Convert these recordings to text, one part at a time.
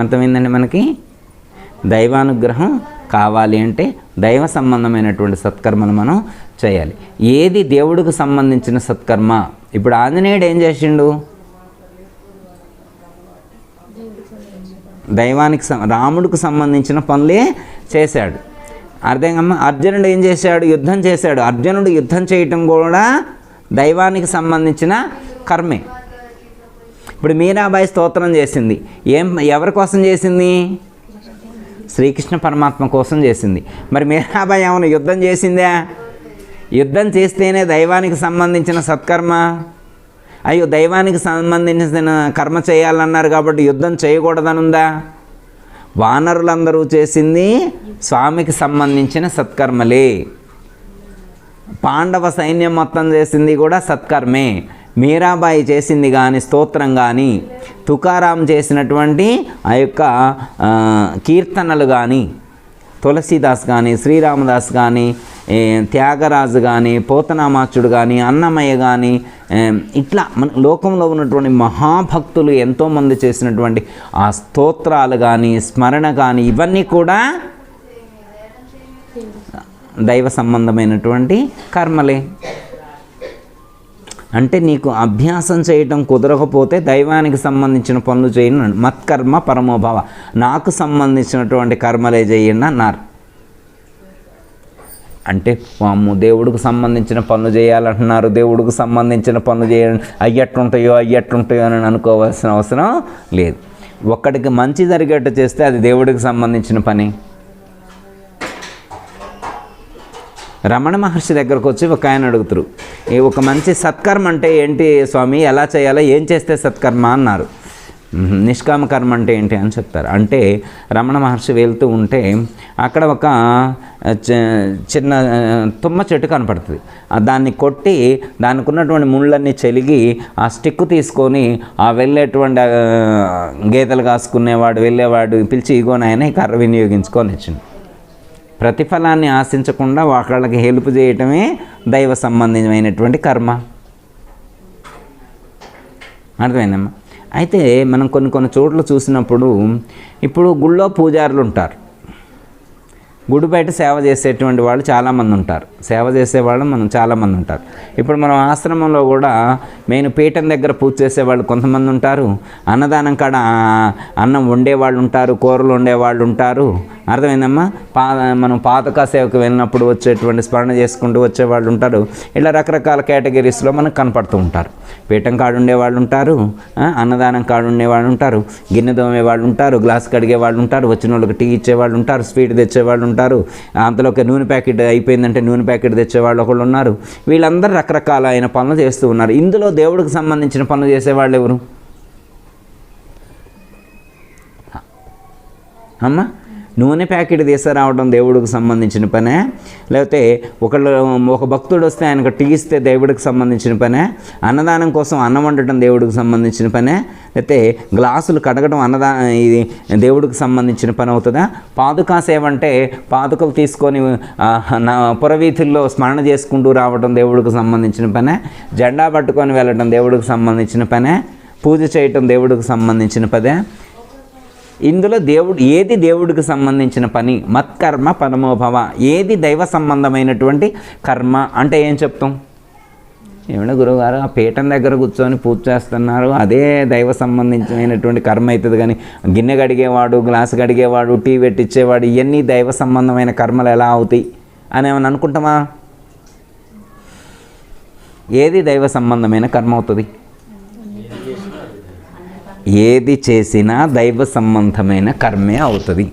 అర్థమైందండి మనకి? దైవానుగ్రహం కావాలి అంటే దైవ సంబంధమైనటువంటి సత్కర్మను మనం చేయాలి. ఏది దేవుడికి సంబంధించిన సత్కర్మ? ఇప్పుడు ఆంజనేయుడు ఏం చేసిండు? దైవానికి రాముడికి సంబంధించిన పనులే చేశాడు. అర్థంగమ్మ అర్జునుడు ఏం చేశాడు? యుద్ధం చేశాడు. అర్జునుడు యుద్ధం చేయటం కూడా దైవానికి సంబంధించిన కర్మే. ఇప్పుడు మీరాబాయి స్తోత్రం చేసింది. ఏం ఎవరి కోసం చేసింది? శ్రీకృష్ణ పరమాత్మ కోసం చేసింది. మరి మీరాబాయి ఏమైనా యుద్ధం చేసిందా? యుద్ధం చేస్తేనే దైవానికి సంబంధించిన సత్కర్మ. అయ్యో దైవానికి సంబంధించిన కర్మ చేయాలన్నారు కాబట్టి యుద్ధం చేయకూడదనుందా? వానరులందరూ చేసింది స్వామికి సంబంధించిన సత్కర్మలే. పాండవ సైన్యం మొత్తం చేసింది కూడా సత్కర్మే. మీరాబాయి చేసింది కానీ స్తోత్రం కానీ తుకారాం చేసినటువంటి ఆ యొక్క కీర్తనలు కానీ తులసీదాస్ కానీ శ్రీరామదాస్ కానీ త్యాగరాజు కానీ పోతనామాచుడు కానీ అన్నమయ్య కానీ ఇట్లా మన లోకంలో ఉన్నటువంటి మహాభక్తులు ఎంతోమంది చేసినటువంటి ఆ స్తోత్రాలు కానీ స్మరణ కానీ ఇవన్నీ కూడా దైవ సంబంధమైనటువంటి కర్మలే. అంటే నీకు అభ్యాసం చేయటం కుదరకపోతే దైవానికి సంబంధించిన పనులు చేయను. మత్కర్మ పరమోభావ. నాకు సంబంధించినటువంటి కర్మలే చేయండి అన్నారు. అంటే అమ్ము దేవుడికి సంబంధించిన పనులు చేయాలంటున్నారు. దేవుడికి సంబంధించిన పనులు చేయాలని అయ్యట్లుంటాయో అయ్యట్లుంటాయో అని అనుకోవాల్సిన అవసరం లేదు. ఒక్కడికి మంచి జరిగేట్టు చేస్తే అది దేవుడికి సంబంధించిన పని. రమణ మహర్షి దగ్గరకు వచ్చి ఒక ఆయన అడుగుతారు ఈ ఒక మంచి సత్కర్మ అంటే ఏంటి స్వామి? ఎలా చేయాలో? ఏం చేస్తే సత్కర్మ? అన్నారు. నిష్కామ కర్మ అంటే ఏంటి? అని చెప్తారు. అంటే రమణ మహర్షి వెళ్తూ ఉంటే అక్కడ ఒక చిన్న తుమ్మ చెట్టు కనపడుతుంది. దాన్ని కొట్టి దానికి ఉన్నటువంటి ముళ్ళన్నీ చెలిగి ఆ స్టిక్ తీసుకొని ఆ వెళ్ళేటువంటి గీతలు కాసుకునేవాడు వెళ్ళేవాడు పిలిచి ఇగోనైనా ఈ కర్ర వినియోగించుకొని ఇచ్చింది. ప్రతిఫలాన్ని ఆశించకుండా ఒకళ్ళకి హెల్ప్ చేయటమే దైవ సంబంధమైనటువంటి కర్మ. అర్థమైందమ్మా? అయితే మనం కొన్ని కొన్ని చోట్ల చూసినప్పుడు ఇప్పుడు గుళ్ళో పూజారులు ఉంటారు గుడి బయట సేవ చేసేటువంటి వాళ్ళు చాలామంది ఉంటారు. సేవ చేసేవాళ్ళు మనం చాలామంది ఉంటారు. ఇప్పుడు మనం ఆశ్రమంలో కూడా మెయిన్ పీఠం దగ్గర పూజ చేసేవాళ్ళు కొంతమంది ఉంటారు. అన్నదానం కాడ అన్నం వండేవాళ్ళు ఉంటారు కూరలు వండేవాళ్ళు ఉంటారు. అర్థమైందమ్మా? పా మనం పాతక సేవకు వెళ్ళినప్పుడు వచ్చేటువంటి స్మరణ చేసుకుంటూ వచ్చేవాళ్ళు ఉంటారు. ఇలా రకరకాల కేటగిరీస్లో మనకు కనపడుతూ ఉంటారు. పీఠం కాడు ఉండేవాళ్ళు ఉంటారు అన్నదానం కాడు ఉండేవాళ్ళు ఉంటారు గిన్నె తోమే వాళ్ళు ఉంటారు గ్లాస్ కడిగే వాళ్ళు ఉంటారు వచ్చిన వాళ్ళకి టీ ఇచ్చేవాళ్ళు ఉంటారు స్వీట్ తెచ్చేవాళ్ళు ఉంటారు అంతలోకి నూనె ప్యాకెట్ అయిపోయిందంటే నూనె ప్యాకెట్ తెచ్చేవాళ్ళు ఒకళ్ళు ఉన్నారు. వీళ్ళందరూ రకరకాలైన పనులు చేస్తూ ఉన్నారు. ఇందులో దేవుడికి సంబంధించిన పనులు చేసేవాళ్ళు ఎవరు? అమ్మా నూనె ప్యాకెట్ తీసుకురావడం దేవుడికి సంబంధించిన పనే? లేకపోతే ఒకళ్ళు ఒక భక్తుడు వస్తే ఆయనకు టీ ఇస్తే దేవుడికి సంబంధించిన పనే? అన్నదానం కోసం అన్నం వండటం దేవుడికి సంబంధించిన పనే? లేకపోతే గ్లాసులు కడగడం అన్నదా ఇది దేవుడికి సంబంధించిన పని అవుతుందా? పాదుకా సేవ అంటే పాదుకలు తీసుకొని నా పురవీధుల్లో స్మరణ చేసుకుంటూ రావడం దేవుడికి సంబంధించిన పనే? జెండా పట్టుకొని వెళ్ళడం దేవుడికి సంబంధించిన పనే? పూజ చేయటం దేవుడికి సంబంధించిన పదే? ఇందులో దేవుడు ఏది దేవుడికి సంబంధించిన పని? మత్కర్మ పరమోభవ ఏది దైవ సంబంధమైనటువంటి కర్మ? అంటే ఏం చెప్తాం? ఏమన్నా గురువుగారు ఆ పీఠం దగ్గర కూర్చొని పూజ చేస్తున్నారు. అదే దైవ సంబంధించినటువంటి కర్మ అవుతుంది కానీ గిన్నె కడిగేవాడు గ్లాస్ కడిగేవాడు టీ పెట్టించేవాడు ఇవన్నీ దైవ సంబంధమైన కర్మలు ఎలా అవుతాయి? అని ఏమైనా అనుకుంటామా? ఏది దైవ సంబంధమైన కర్మ అవుతుంది? ఏది చేసినా దైవ సంబంధమైన కర్మే అవుతుంది.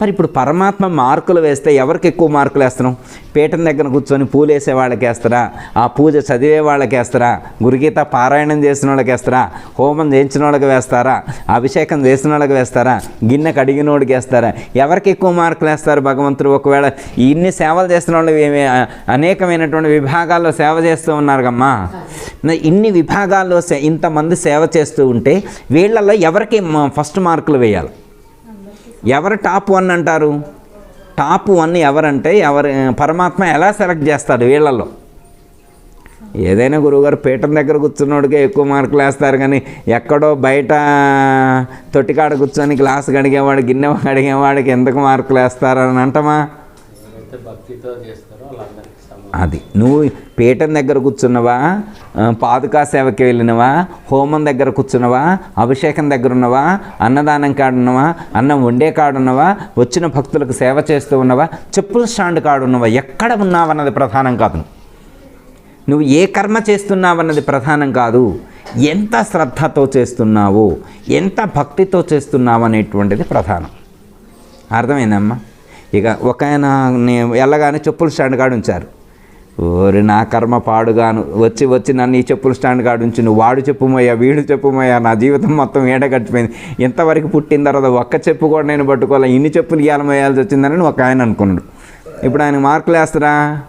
మరి ఇప్పుడు పరమాత్మ మార్కులు వేస్తే ఎవరికి ఎక్కువ మార్కులు వేస్తున్నాం పీఠం దగ్గర కూర్చొని పూలు వేసే వాళ్ళకి వేస్తారా? ఆ పూజ చదివే వాళ్ళకి వేస్తారా? గురుగీత పారాయణం చేసిన వాళ్ళకి వేస్తారా? హోమం చేయించిన వాళ్ళకి వేస్తారా? అభిషేకం చేసిన వాళ్ళకి వేస్తారా? గిన్నె కడిగిన వాడికి వేస్తారా? ఎవరికి ఎక్కువ మార్కులు వేస్తారు భగవంతుడు? ఒకవేళ ఇన్ని సేవలు చేస్తున్న వాళ్ళు అనేకమైనటువంటి విభాగాల్లో సేవ చేస్తూ ఉన్నారు కమ్మా ఇన్ని విభాగాల్లో సే- ఇంతమంది సేవ చేస్తూ ఉంటే వీళ్ళల్లో ఎవరికి ఫస్ట్ మార్కులు వేయాలి? ఎవరు టాప్ వన్ అంటారు? టాప్ వన్ ఎవరంటే ఎవరు పరమాత్మ ఎలా సెలెక్ట్ చేస్తాడు వీళ్ళల్లో? ఏదైనా గురువుగారు పీఠం దగ్గర కూర్చున్నోడికే ఎక్కువ మార్కులు వేస్తారు కానీ ఎక్కడో బయట తొట్టికాడ కూర్చొని గ్లాస్ కడిగేవాడు గిన్నె కడిగేవాడికి ఎందుకు మార్కులు వేస్తారని అంటమా? భక్తితో అది. నువ్వు పీఠం దగ్గర కూర్చున్నవా? పాదుకా సేవకి వెళ్ళినవా? హోమం దగ్గర కూర్చున్నవా? అభిషేకం దగ్గర ఉన్నవా? అన్నదానం కాడున్నవా అన్నం వండే కాడున్నవా వచ్చిన భక్తులకు సేవ చేస్తూ ఉన్నవా? చెప్పుల స్టాండ్ కాడున్నవా ఎక్కడ ఉన్నావన్నది ప్రధానం కాదు. నువ్వు ఏ కర్మ చేస్తున్నావన్నది ప్రధానం కాదు. ఎంత శ్రద్ధతో చేస్తున్నావు? ఎంత భక్తితో చేస్తున్నావు అనేటువంటిది ప్రధానం. అర్థమైందమ్మా? ఇక ఒక ఆయన వెళ్ళగానే చెప్పులు స్టాండ్ కాడ ఉంచారు. ఓరి నా కర్మ పాడుగాను. వచ్చి వచ్చి నన్ను ఈ చెప్పుల స్టాండ్ కాడ ఉంచి నువ్వు వాడు చెప్పుమయ్యా వీడు చెప్పుమయ్యా నా జీవితం మొత్తం ఏడ గడిచిపోయింది ఇంతవరకు పుట్టిన తర్వాత ఒక్క చెప్పు కూడా నేను పట్టుకోవాలి? ఇన్ని చెప్పులు ఇయ్యాల వచ్చిందని ఒక ఆయన అనుకున్నాడు. ఇప్పుడు ఆయన మార్కులు వేస్తారా?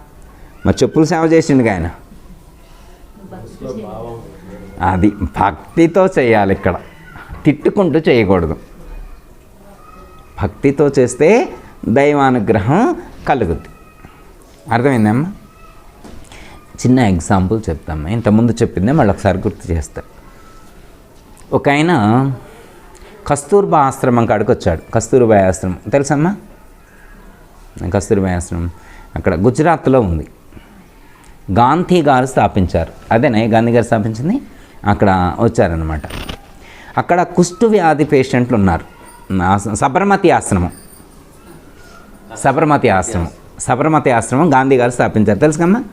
మరి చెప్పులు సేవ చేసిండు ఆయన. అది భక్తితో చేయాలి ఇక్కడ. తిట్టుకుంటూ చేయకూడదు. భక్తితో చేస్తే దైవానుగ్రహం కలుగుద్ది. అర్థమైందమ్మా చిన్న ఎగ్జాంపుల్ చెప్తామ్మా ఇంతకుముందు చెప్పిందే మళ్ళీ ఒకసారి గుర్తు చేస్తా. ఒక ఆయన కస్తూర్బా ఆశ్రమం కాడికి వచ్చాడు. కస్తూర్బా ఆశ్రమం. తెలుసమ్మా? కస్తూర్బా ఆశ్రమం. అక్కడ గుజరాత్లో ఉంది. గాంధీ గారు స్థాపించారు. అదేనే? గాంధీ గారు స్థాపించింది? అక్కడ వచ్చారనమాట అక్కడ కుష్టు వ్యాధి పేషెంట్లు ఉన్నారు. సబర్మతి ఆశ్రమం. సబర్మతి ఆశ్రమం. సబర్మతి ఆశ్రమం గాంధీ గారు స్థాపించారు. తెలుసుకమ్మా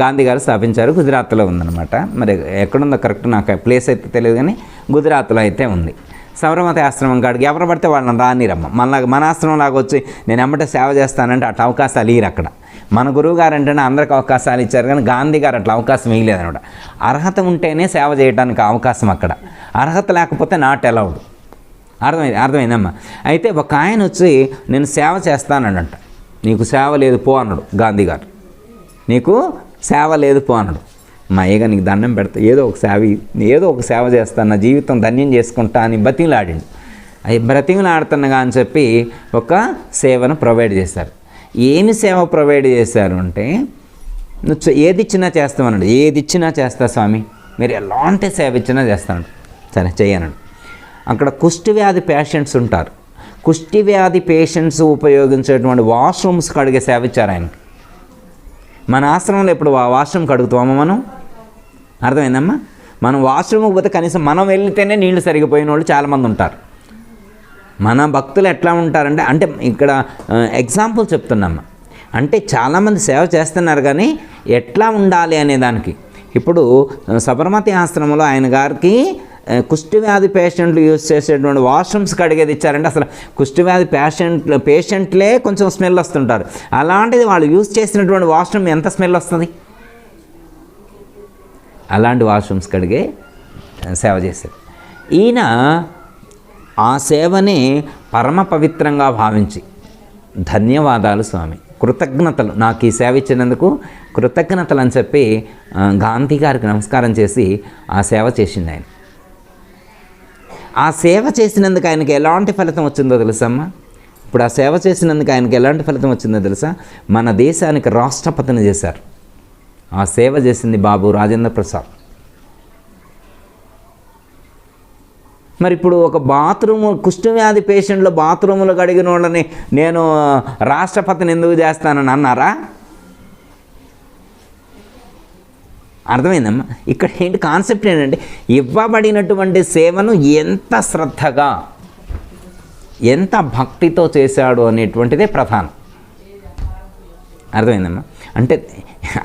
గాంధీ గారు స్థాపించారు గుజరాత్లో ఉందన్నమాట. మరి ఎక్కడుందో కరెక్ట్ నాకు ప్లేస్ అయితే తెలియదు కానీ గుజరాత్లో అయితే ఉంది. సబరమతి ఆశ్రమం కాడికి ఎవరు పడితే వాళ్ళని రానిరమ్మ. మన మన ఆశ్రమం లాగా వచ్చి నేను ఎమ్మట సేవ చేస్తానంటే అట్లా అవకాశాలు ఇయ్యరు అక్కడ. మన గురువు గారు అంటేనే అందరికి అవకాశాలు ఇచ్చారు కానీ గాంధీ గారు అట్లా అవకాశం ఇవ్వలేదనమాట అర్హత ఉంటేనే సేవ చేయడానికి అవకాశం అక్కడ. అర్హత లేకపోతే నాట్ అలౌడ్ అర్థమైంది అర్థమైందమ్మా. అయితే ఒక ఆయన వచ్చి నేను సేవ చేస్తానంట నీకు సేవ లేదు పో అన్నాడు గాంధీ గారు. నీకు సేవ లేదు పో అన్నాడు. మా అయ్యగా నీకు దండం పెడతా. ఏదో ఒక సేవ ఏదో ఒక సేవ చేస్తాను నా జీవితం ధన్యం చేసుకుంటా అని బతిలాడిండు అవి బ్రతిమలాడుతున్నగా అని చెప్పి ఒక సేవను ప్రొవైడ్ చేశారు. ఏమి సేవ ప్రొవైడ్ చేశారు అంటే నువ్వు ఏది ఇచ్చినా చేస్తామన్నాడు ఏది ఇచ్చినా చేస్తా స్వామి. మీరు ఎలాంటి సేవ ఇచ్చినా చేస్తాను సరే చేయనండి అక్కడ కుష్టి వ్యాధి పేషెంట్స్ ఉంటారు. కుష్టి వ్యాధి పేషెంట్స్ ఉపయోగించేటువంటి వాష్రూమ్స్ కడిగే సేవ ఇచ్చారు ఆయనకి. మన ఆశ్రమంలో ఇప్పుడు వా- వాష్రూమ్ కడుగుతామా మనం? అర్థమైందమ్మా? మనం వాష్రూమ్కి పోతే కనీసం మనం వెళ్తేనే నీళ్ళు సరిగిపోయిన వాళ్ళు చాలామంది ఉంటారు. మన భక్తులు ఎట్లా ఉంటారంటే అంటే ఇక్కడ ఎగ్జాంపుల్ చెప్తున్నామ్మా. అంటే చాలామంది సేవ చేస్తున్నారు కానీ ఎట్లా ఉండాలి అనే దానికి. ఇప్పుడు సబర్మతి ఆశ్రమంలో ఆయన గారికి కుష్టివ్యాధి వ్యాధి పేషెంట్లు యూజ్ చేసేటువంటి వాష్రూమ్స్ కడిగేది ఇచ్చారంటే అసలు కుష్టివ్యాధి పేషెంట్ పేషెంట్లే కొంచెం స్మెల్ వస్తుంటారు. అలాంటిది వాళ్ళు యూజ్ చేసినటువంటి వాష్రూమ్ ఎంత స్మెల్ వస్తుంది? అలాంటి వాష్రూమ్స్ కడిగే సేవ చేశారు ఈయన ఆ సేవని పరమ పవిత్రంగా భావించి ధన్యవాదాలు స్వామి. కృతజ్ఞతలు. నాకు ఈ సేవ ఇచ్చినందుకు కృతజ్ఞతలు అని చెప్పి గాంధీ గారికి నమస్కారం చేసి ఆ సేవ చేసింది ఆయన. ఆ సేవ చేసినందుకు ఆయనకి ఎలాంటి ఫలితం వచ్చిందో తెలుసమ్మా? ఇప్పుడు ఆ సేవ చేసినందుకు ఆయనకి ఎలాంటి ఫలితం వచ్చిందో తెలుసా? మన దేశానికి రాష్ట్రపతిని చేశారు. ఆ సేవ చేసింది బాబు రాజేంద్ర ప్రసాద్. మరి ఇప్పుడు ఒక బాత్రూమ్ కుష్ఠవ్యాధి పేషెంట్లు బాత్రూములు కడిగిన వాళ్ళని నేను రాష్ట్రపతిని ఎందుకు చేస్తానని అన్నారా? అర్థమైందమ్మా? ఇక్కడ ఏంటి కాన్సెప్ట్ ఏంటంటే ఇవ్వబడినటువంటి సేవను ఎంత శ్రద్ధగా ఎంత భక్తితో చేశాడు అనేటువంటిదే ప్రధానం. అర్థమైందమ్మా? అంటే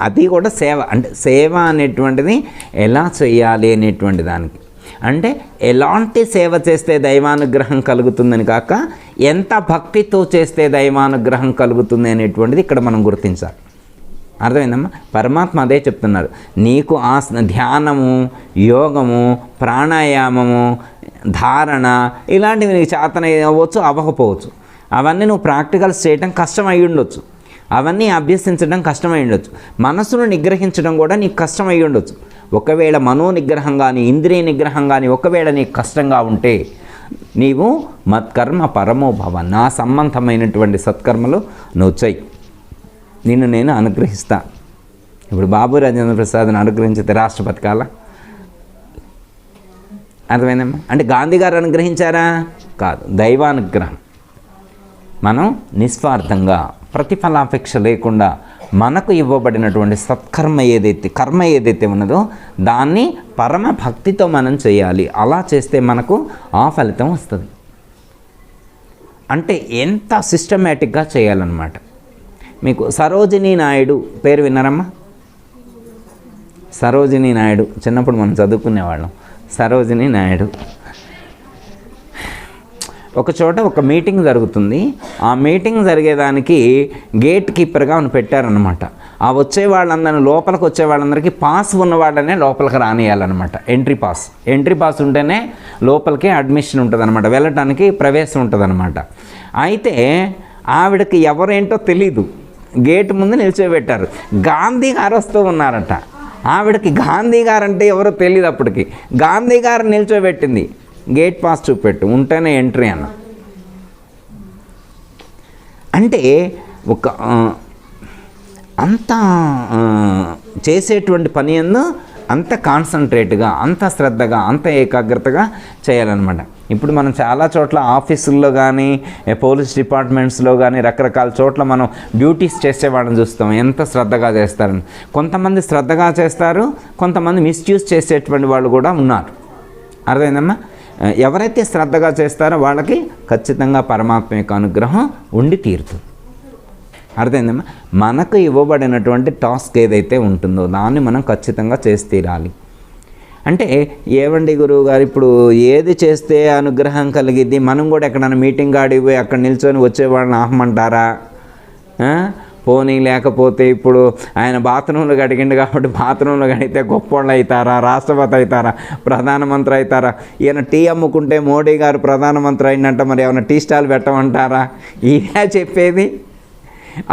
అది కూడా సేవ అంటే సేవ అనేటువంటిది ఎలా చేయాలి అనేటువంటి దానికి. అంటే ఎలాంటి సేవ చేస్తే దైవానుగ్రహం కలుగుతుందని కాక ఎంత భక్తితో చేస్తే దైవానుగ్రహం కలుగుతుంది అనేటువంటిది ఇక్కడ మనం గుర్తించాలి. అర్థమైందమ్మా? పరమాత్మ అదే చెప్తున్నారు నీకు ఆ ధ్యానము యోగము ప్రాణాయామము ధారణ ఇలాంటివి నీకు చేతన అవ్వచ్చు అవ్వకపోవచ్చు. అవన్నీ నువ్వు ప్రాక్టికల్స్ చేయటం కష్టం ఉండొచ్చు అవన్నీ అభ్యసించడం కష్టమై ఉండొచ్చు మనసును నిగ్రహించడం కూడా నీకు కష్టమై ఉండొచ్చు ఒకవేళ మనో నిగ్రహం కానీ ఇంద్రియ నిగ్రహం కానీ ఒకవేళ నీకు కష్టంగా ఉంటే నీవు మత్కర్మ పరమోభవ నా సంబంధమైనటువంటి సత్కర్మలు నువ్వు చెయ్యి. నిన్ను నేను అనుగ్రహిస్తా. ఇప్పుడు బాబు రాజేంద్ర ప్రసాద్ని అనుగ్రహించితే రాష్ట్రపతి కాల అర్థమైందమ్మా? అంటే గాంధీ గారు అనుగ్రహించారా? కాదు దైవానుగ్రహం. మనం నిస్వార్థంగా ప్రతిఫలాపేక్ష లేకుండా మనకు ఇవ్వబడినటువంటి సత్కర్మ ఏదైతే కర్మ ఏదైతే ఉన్నదో దాన్ని పరమ భక్తితో మనం చేయాలి. అలా చేస్తే మనకు ఆ ఫలితం వస్తుంది. అంటే ఎంత సిస్టమేటిక్గా చేయాలన్నమాట. మీకు సరోజినీ నాయుడు పేరు విన్నారమ్మా? సరోజినీ నాయుడు. చిన్నప్పుడు మనం చదువుకునేవాళ్ళం. సరోజినీ నాయుడు. ఒక చోట ఒక మీటింగ్ జరుగుతుంది. ఆ మీటింగ్ జరిగేదానికి గేట్ కీపర్గా ఆయన పెట్టారనమాట ఆ వచ్చే వాళ్ళందరినీ లోపలికి వచ్చే వాళ్ళందరికీ పాస్ ఉన్న వాళ్ళనే లోపలికి రానియాలన్నమాట. Entry pass. ఎంట్రీ పాస్ ఉంటేనే లోపలికి అడ్మిషన్ ఉంటుంది అనమాట వెళ్ళటానికి ప్రవేశం ఉంటుంది అనమాట అయితే ఆవిడకి ఎవరేంటో తెలీదు. గేట్ ముందు నిల్చోబెట్టారు. గాంధీ గారు వస్తూ ఉన్నారట. ఆవిడకి గాంధీ గారు అంటే ఎవరో తెలియదు అప్పటికి. గాంధీ గారు నిల్చోబెట్టింది. గేట్ పాస్ చూపెట్టు ఉంటేనే ఎంట్రీ అన్న. అంటే ఒక అంత చేసేటువంటి పని ఎందు అంత కాన్సన్ట్రేట్గా అంత శ్రద్ధగా అంత ఏకాగ్రతగా చేయాలన్నమాట. ఇప్పుడు మనం చాలా చోట్ల ఆఫీసుల్లో కానీ పోలీస్ డిపార్ట్మెంట్స్లో కానీ రకరకాల చోట్ల మనం డ్యూటీస్ చేసేవాళ్ళని చూస్తాం. ఎంత శ్రద్ధగా చేస్తారని. కొంతమంది శ్రద్ధగా చేస్తారు కొంతమంది మిస్యూజ్ చేసేటువంటి వాళ్ళు కూడా ఉన్నారు. అర్థమైందమ్మా? ఎవరైతే శ్రద్ధగా చేస్తారో వాళ్ళకి ఖచ్చితంగా పరమాత్మ యొక్క అనుగ్రహం ఉండి తీరుతుంది. అర్థమైందమ్మా? మనకు ఇవ్వబడినటువంటి టాస్క్ ఏదైతే ఉంటుందో దాన్ని మనం ఖచ్చితంగా చేసి తీరాలి. అంటే ఏవండి గురువు గారు ఇప్పుడు ఏది చేస్తే అనుగ్రహం కలిగిద్ది? మనం కూడా ఎక్కడైనా మీటింగ్ ఆడికి పోయి అక్కడ నిల్చొని వచ్చేవాళ్ళని ఆహమంటారా పోనీ లేకపోతే ఇప్పుడు ఆయన బాత్రూంలో గడిగిండు కాబట్టి బాత్రూంలో గడిగితే గొప్పోళ్ళు అవుతారా? రాష్ట్రపతి అవుతారా? ప్రధానమంత్రి అవుతారా? ఈయన టీ అమ్ముకుంటే మోడీ గారు ప్రధానమంత్రి అయినంట మరి ఏమైనా టీ స్టాల్ పెట్టమంటారా? ఈయన చెప్పేది?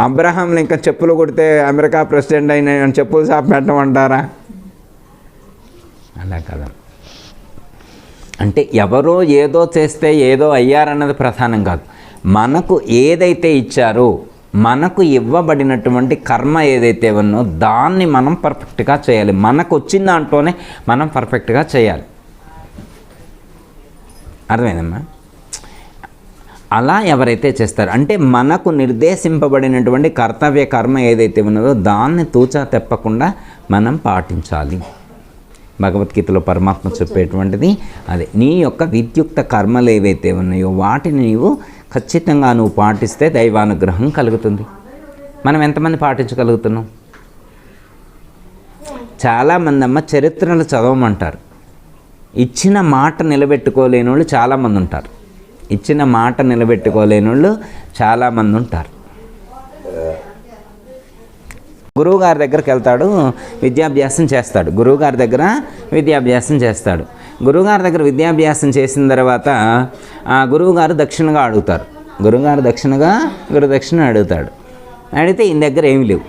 అబ్రహాం ఇంకా చెప్పులు కొడితే అమెరికా ప్రెసిడెంట్ అయిన చెప్పులు షాప్ పెట్టమంటారా? అలా కదా. అంటే ఎవరో ఏదో చేస్తే ఏదో అయ్యారన్నది ప్రధానం కాదు. మనకు ఏదైతే ఇచ్చారో మనకు ఇవ్వబడినటువంటి కర్మ ఏదైతే ఉన్నో దాన్ని మనం పర్ఫెక్ట్గా చేయాలి. మనకు వచ్చిన దాంట్లోనే మనం పర్ఫెక్ట్గా చేయాలి. అర్థమైందమ్మా? అలా ఎవరైతే చేస్తారో అంటే మనకు నిర్దేశింపబడినటువంటి కర్తవ్య కర్మ ఏదైతే ఉన్నదో దాన్ని తూచా తెప్పకుండా మనం పాటించాలి. భగవద్గీతలో పరమాత్మ చెప్పేటువంటిది అదే. నీ యొక్క విద్యుక్త కర్మలు ఏవైతే ఉన్నాయో వాటిని నీవు ఖచ్చితంగా నువ్వు పాటిస్తే దైవానుగ్రహం కలుగుతుంది. మనం ఎంతమంది పాటించగలుగుతున్నాం? చాలామంది అమ్మ చరిత్రలు చదవమంటారు. ఇచ్చిన మాట నిలబెట్టుకోలేని వాళ్ళు చాలామంది ఉంటారు ఇచ్చిన మాట నిలబెట్టుకోలేని వాళ్ళు చాలామంది ఉంటారు గురువుగారి దగ్గరికి వెళ్తాడు విద్యాభ్యాసం చేస్తాడు. గురువుగారి దగ్గర విద్యాభ్యాసం చేస్తాడు. గురువుగారి దగ్గర విద్యాభ్యాసం చేసిన తర్వాత ఆ గురువుగారు దక్షిణగా అడుగుతారు. గురువుగారు దక్షిణగా గురుదక్షిణ అడుగుతాడు. అడిగితే ఈయన దగ్గర ఏమి లేవు.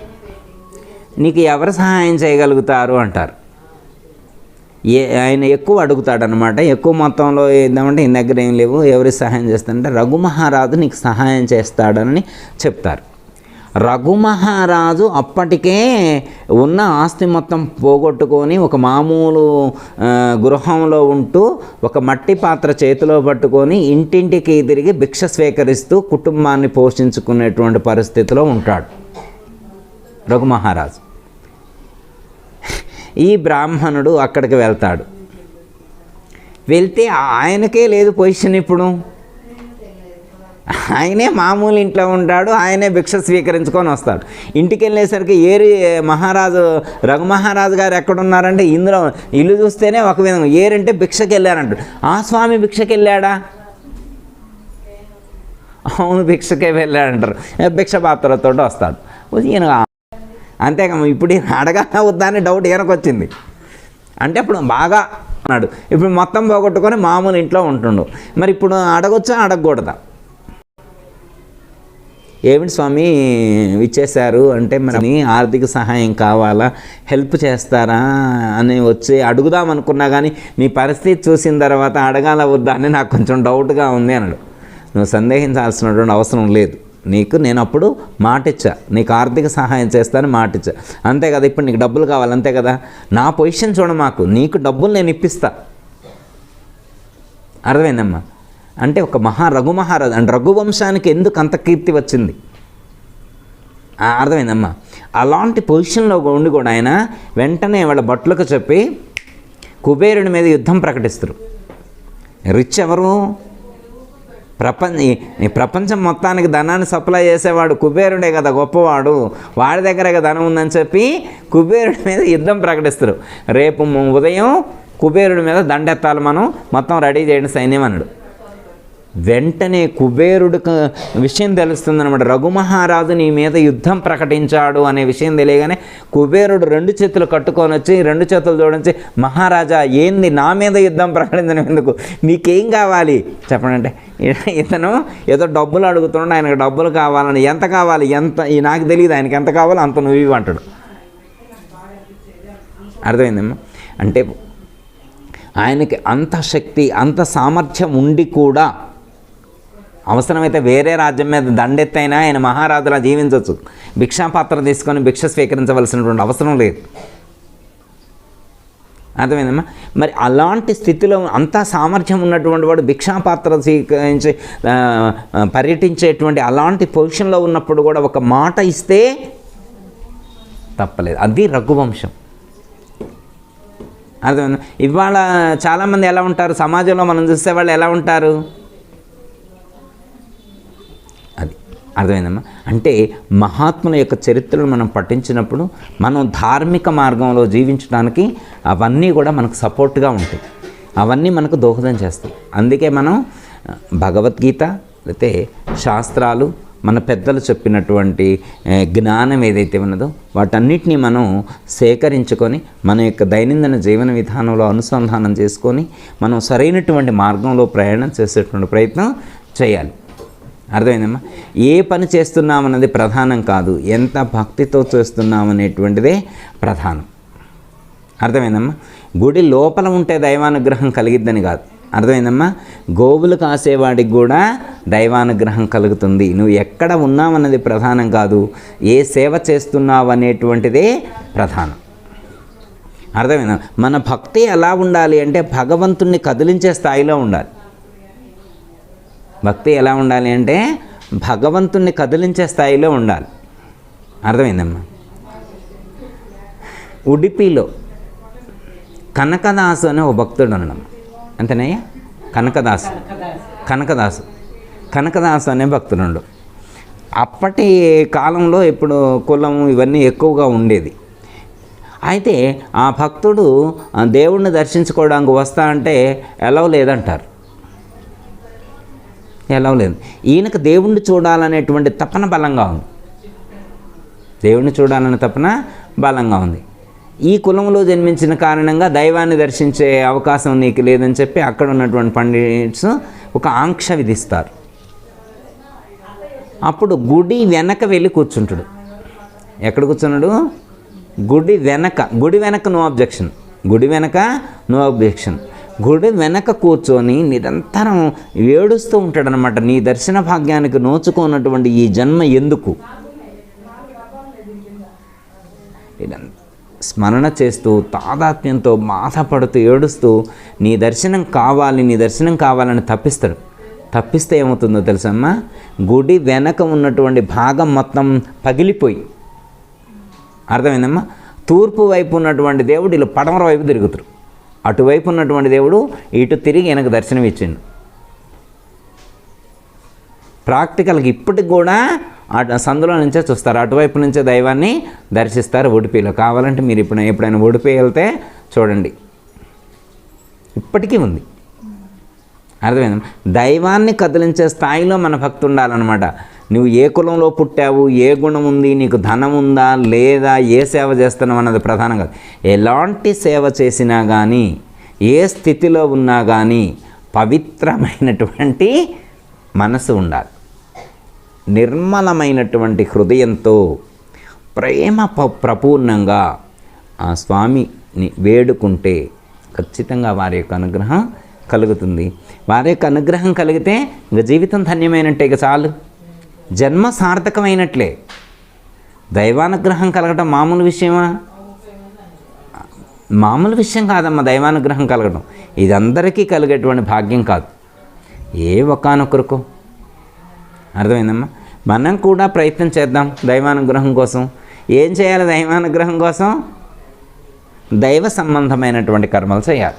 నీకు ఎవరు సహాయం చేయగలుగుతారు అంటారు. ఏ ఆయన ఎక్కువ అడుగుతాడనమాట ఎక్కువ మొత్తంలో ఏందామంటే ఈయన దగ్గర ఏం లేవు. ఎవరు సహాయం చేస్తారంటే రఘు మహారాజు నీకు సహాయం చేస్తాడని చెప్తారు. రఘుమహారాజు అప్పటికే ఉన్న ఆస్తి మొత్తం పోగొట్టుకొని ఒక మామూలు గృహంలో ఉంటూ ఒక మట్టి పాత్ర చేతిలో పట్టుకొని ఇంటింటికి తిరిగి భిక్ష స్వీకరిస్తూ కుటుంబాన్ని పోషించుకునేటువంటి పరిస్థితిలో ఉంటాడు రఘుమహారాజు. ఈ బ్రాహ్మణుడు అక్కడికి వెళ్తాడు. వెళ్తే ఆయనకే లేదు పొజిషన్ ఇప్పుడు. ఆయనే మామూలు ఇంట్లో ఉంటాడు ఆయనే భిక్ష స్వీకరించుకొని వస్తాడు. ఇంటికి వెళ్ళేసరికి ఏరి మహారాజు రఘు మహారాజు గారు ఎక్కడున్నారంటే ఇందులో ఇల్లు చూస్తేనే ఒక విధంగా ఏరంటే భిక్షకి వెళ్ళారంటాడు ఆ స్వామి భిక్షకి వెళ్ళాడా అవును భిక్షకే వెళ్ళాడంటారు. భిక్ష పాత్రతో వస్తాడు. ఈయన అంతేకా ఇప్పుడు ఈయన అడగాల వద్దా అని డౌట్ ఈయనకు వచ్చింది అంటే అప్పుడు బాగా అన్నాడు. ఇప్పుడు మొత్తం పోగొట్టుకొని మామూలు ఇంట్లో ఉంటుండు. మరి ఇప్పుడు అడగొచ్చా అడగకూడదా? ఏమిటి స్వామి ఇచ్చేశారు అంటే మరి ఆర్థిక సహాయం కావాలా? హెల్ప్ చేస్తారా? అని వచ్చి అడుగుదాం అనుకున్నా కానీ నీ పరిస్థితి చూసిన తర్వాత అడగాల వద్దా అని నాకు కొంచెం డౌట్గా ఉంది అన్నాడు. నువ్వు సందేహించాల్సినటువంటి అవసరం లేదు. నీకు నేను అప్పుడు మాటిచ్చా. నీకు ఆర్థిక సహాయం చేస్తాను మాటిచ్చా. అంతే కదా ఇప్పుడు నీకు డబ్బులు కావాలి అంతే కదా. నా పొజిషన్ చూడ మాకు. నీకు డబ్బులు నేను ఇప్పిస్తా. అర్థమైందమ్మా? అంటే ఒక మహా రఘు మహారాజు అంటే రఘువంశానికి ఎందుకు అంత కీర్తి వచ్చింది? అర్థమైందమ్మా. అలాంటి పొజిషన్లో ఉండి కూడా ఆయన వెంటనే వాళ్ళ భట్లకు చెప్పి కుబేరుడి మీద యుద్ధం ప్రకటిస్తారు. రిచ్ ఎవరు? ప్రపంచ ఈ- ప్రపంచం మొత్తానికి ధనాన్ని సప్లై చేసేవాడు కుబేరుడే కదా గొప్పవాడు. వాడి దగ్గరే కదా ధనం ఉందని చెప్పి కుబేరుడి మీద యుద్ధం ప్రకటిస్తారు. రేపు ఉదయం కుబేరుడి మీద దండెత్తాలి మనం మొత్తం రెడీ చేయండి సైన్యం అన్నాడు. వెంటనే కుబేరుడు విషయం తెలుస్తుందన్నమాట. రఘుమహారాజు నీ మీద యుద్ధం ప్రకటించాడు అనే విషయం తెలియగానే కుబేరుడు రెండు చేతులు కట్టుకొని వచ్చి రెండు చేతులు జోడించి మహారాజా ఏంది నా మీద యుద్ధం ప్రకటించడం ఎందుకు? మీకేం కావాలి? చెప్పండి అంటే ఇతను ఏదో డబ్బులు అడుగుతున్నాడు ఆయనకు డబ్బులు కావాలని. ఎంత కావాలి? ఎంత? నాకు తెలియదు. ఆయనకి ఎంత కావాలో అంత నువ్వు ఇవి అంటాడు. అర్థమైందమ్మా? అంటే ఆయనకి అంత శక్తి అంత సామర్థ్యం ఉండి కూడా అవసరమైతే వేరే రాజ్యం మీద దండెత్తైనా ఆయన మహారాజులా జీవించవచ్చు భిక్షాపాత్ర తీసుకొని భిక్ష స్వీకరించవలసినటువంటి అవసరం లేదు. అర్థమైందమ్మా? మరి అలాంటి స్థితిలో అంత సామర్థ్యం ఉన్నటువంటి వాడు భిక్షాపాత్ర స్వీకరించి పర్యటించేటువంటి అలాంటి పొజిషన్లో ఉన్నప్పుడు కూడా ఒక మాట ఇస్తే తప్పలేదు. అది రఘువంశం. అర్థమైంది? ఇవాళ చాలామంది ఎలా ఉంటారు? సమాజంలో మనం చూసే వాళ్ళు ఎలా ఉంటారు? అది. అర్థమైందమ్మా? అంటే మహాత్ముల యొక్క చరిత్రను మనం పఠించినప్పుడు మనం ధార్మిక మార్గంలో జీవించడానికి అవన్నీ కూడా మనకు సపోర్ట్గా ఉంటాయి. అవన్నీ మనకు దోహదం చేస్తాయి. అందుకే మనం భగవద్గీత లేకపోతే శాస్త్రాలు మన పెద్దలు చెప్పినటువంటి జ్ఞానం ఏదైతే ఉన్నదో వాటన్నిటిని మనం సేకరించుకొని మన యొక్క దైనందిన జీవన విధానంలో అనుసంధానం చేసుకొని మనం సరైనటువంటి మార్గంలో ప్రయాణం చేసేటువంటి ప్రయత్నం చేయాలి. అర్థమైందమ్మా? ఏ పని చేస్తున్నామన్నది ప్రధానం కాదు ఎంత భక్తితో చేస్తున్నామనేటువంటిదే ప్రధానం. అర్థమైందమ్మా? గుడి లోపల ఉంటే దైవానుగ్రహం కలిగిద్దని కాదు. అర్థమైందమ్మా? గోవులు కాసేవాడికి కూడా దైవానుగ్రహం కలుగుతుంది. నువ్వు ఎక్కడ ఉన్నావన్నది ప్రధానం కాదు ఏ సేవ చేస్తున్నావు అనేటువంటిదే ప్రధానం. అర్థమైందా మన భక్తి ఎలా ఉండాలి అంటే భగవంతుణ్ణి కదిలించే స్థాయిలో ఉండాలి. భక్తి ఎలా ఉండాలి అంటే భగవంతుణ్ణి కదిలించే స్థాయిలో ఉండాలి. అర్థమైందమ్మా? ఉడిపిలో కనకదాసు అనే ఒక భక్తుడు ఉండడం అంతేనయ్యా? కనకదాసు. కనకదాసు. కనకదాసు అనే భక్తుడు అప్పటి కాలంలో ఇప్పుడు కులం ఇవన్నీ ఎక్కువగా ఉండేది. అయితే ఆ భక్తుడు దేవుణ్ణి దర్శించుకోవడానికి వస్తా అంటే ఎలా లేదంటారు. ఎలా లేదు. ఈయనకు దేవుణ్ణి చూడాలనేటువంటి తపన బలంగా ఉంది. దేవుణ్ణి చూడాలనే తపన బలంగా ఉంది. ఈ కులంలో జన్మించిన కారణంగా దైవాన్ని దర్శించే అవకాశం నీకు లేదని చెప్పి అక్కడ ఉన్నటువంటి పండిట్స్ ఒక ఆంక్ష విధిస్తారు. అప్పుడు గుడి వెనక వెళ్ళి కూర్చుంటాడు. ఎక్కడ కూర్చున్నాడు? గుడి వెనక గుడి వెనక నో అబ్జెక్షన్ గుడి వెనక నో అబ్జెక్షన్ గుడి వెనక కూర్చొని నిరంతరం ఏడుస్తూ ఉంటాడనమాట నీ దర్శన భాగ్యానికి నోచుకోనటువంటి ఈ జన్మ ఎందుకు? స్మరణ చేస్తూ తాదాత్మ్యంతో బాధపడుతూ ఏడుస్తూ నీ దర్శనం కావాలి నీ దర్శనం కావాలని తప్పిస్తాడు. తప్పిస్తే ఏమవుతుందో తెలుసమ్మా? గుడి వెనక ఉన్నటువంటి భాగం మొత్తం పగిలిపోయి. అర్థమైందమ్మా? తూర్పు వైపు ఉన్నటువంటి దేవుడు ఇలా పడమర వైపు తిరుగుతారు అటువైపు ఉన్నటువంటి దేవుడు ఇటు తిరిగి వెనక దర్శనం ఇచ్చిండు. ప్రాక్టికల్కి ఇప్పటికి కూడా అటు సందులో నుంచే చూస్తారు. అటువైపు నుంచే దైవాన్ని దర్శిస్తారు ఉడిపిలో కావాలంటే మీరు ఇప్పుడు ఎప్పుడైనా ఉడిపి వెళ్తే చూడండి. ఇప్పటికీ ఉంది. అర్థమైంది? దైవాన్ని కదిలించే స్థాయిలో మన భక్తి ఉండాలన్నమాట. నువ్వు ఏ కులంలో పుట్టావు ఏ గుణం ఉంది నీకు ధనం ఉందా లేదా ఏ సేవ చేస్తున్నావు అన్నది ప్రధానం కాదు. ఎలాంటి సేవ చేసినా కానీ ఏ స్థితిలో ఉన్నా కానీ పవిత్రమైనటువంటి మనసు ఉండాలి. నిర్మలమైనటువంటి హృదయంతో ప్రేమ ప- ప్రపూర్ణంగా ఆ స్వామిని వేడుకుంటే ఖచ్చితంగా వారి యొక్క అనుగ్రహం కలుగుతుంది. వారి యొక్క అనుగ్రహం కలిగితే ఇంక జీవితం ధన్యమైనట్టే ఇక చాలు. జన్మ సార్థకమైనట్లే. దైవానుగ్రహం కలగటం మామూలు విషయమా? మామూలు విషయం కాదమ్మా దైవానుగ్రహం కలగడం ఇది అందరికీ కలిగేటువంటి భాగ్యం కాదు. ఏ ఒకానొకరుకో. అర్థమైందమ్మా? మనం కూడా ప్రయత్నం చేద్దాం దైవానుగ్రహం కోసం. ఏం చేయాలి దైవానుగ్రహం కోసం? దైవ సంబంధమైనటువంటి కర్మలు చేయాలి.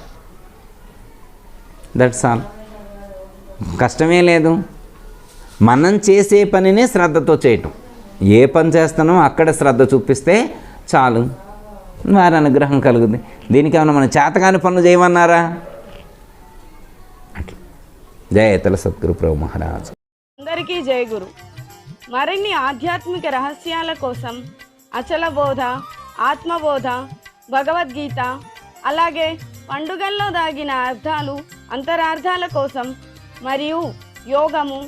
దట్స్ ఆల్ కష్టమే లేదు. మనం చేసే పనినే శ్రద్ధతో చేయటం. ఏ పని చేస్తానో అక్కడ శ్రద్ధ చూపిస్తే చాలు. వారి అనుగ్రహం కలుగుతుంది దీనికి ఏమైనా మన చేతకాని పనులు చేయమన్నారా? అట్లా. జయతల సద్గురు ప్రభు మహారాజు. అందరికీ జయగురు మరిన్ని ఆధ్యాత్మిక రహస్యాల కోసం అచల బోధ ఆత్మబోధ భగవద్గీత అలాగే పండుగల్లో దాగిన అర్థాలు అంతరార్థాల కోసం మరియు యోగము